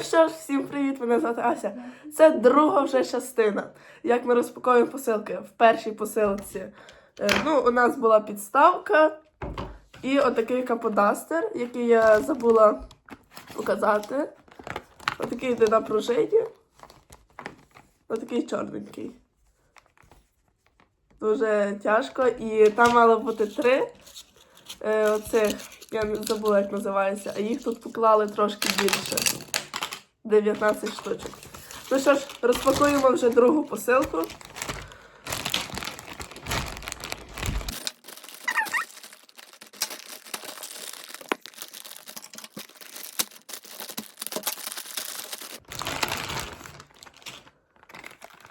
що ж, всім привіт! Мене звати Ася. Це друга вже частина. Як ми розпаковуємо посилки в першій посилці. е, Ну, у нас була підставка і отакий каподастер, який я забула показати. Отакий йде на пружині. Отакий чорненький. Дуже тяжко. І там мало бути три е, оцих, я забула, як називається, а їх тут поклали трошки більше. 19 штучок. Ну що ж, розпакуємо вже другу посилку.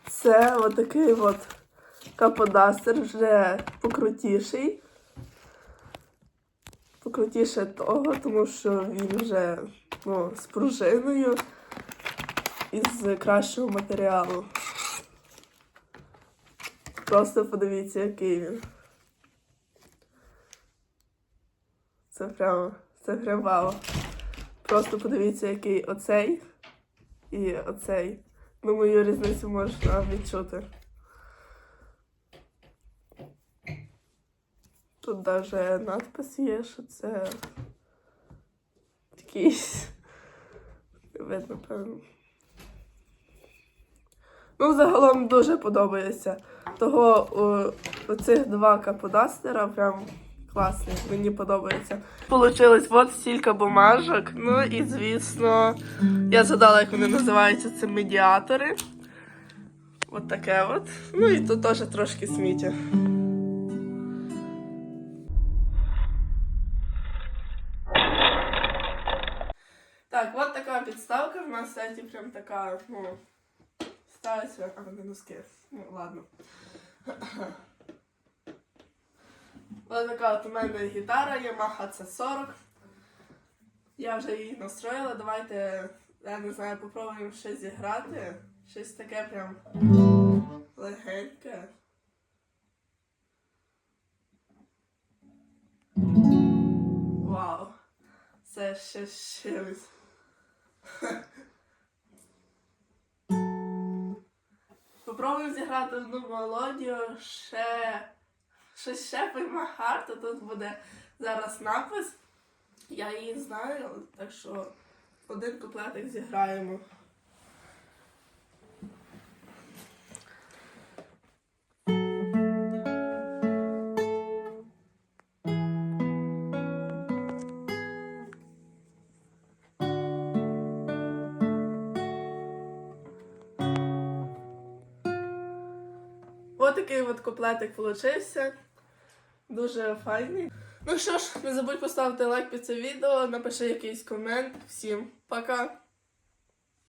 Це отакий от каподастер вже покрутіший. Покрутіше того, тому що він вже ну, з пружиною із кращого матеріалу. Просто подивіться, який він. Це прямо, це прям вау. Просто подивіться, який оцей і оцей. Думаю, різницю можна відчути. Тут навіть надпис є, що це якийсь. Видно, певно. Ну, загалом дуже подобається. Того о, оцих два каподастера прям класні, мені подобається. Получилось от стільки бумажок. Ну і звісно, я згадала, як вони називаються, це медіатори. От таке от. Ну і тут теж трошки сміття. Так, от така підставка. В нас, кстати, прям така, ну, ставиться, а не носки. Ну, ладно. Ось така от у мене гітара Yamaha C40. Я вже її настроїла. Давайте, я не знаю, попробуємо щось зіграти. Щось таке прям легеньке. Вау. Це ще щось. Попробуємо зіграти одну мелодію ще. Щось ще пойма харта. Тут буде зараз напис. Я її знаю, так що один куплетик зіграємо. Такий от куплетик получився. Дуже файний. Ну що ж, не забудь поставити лайк під це відео, напиши якийсь комент. Всім пока!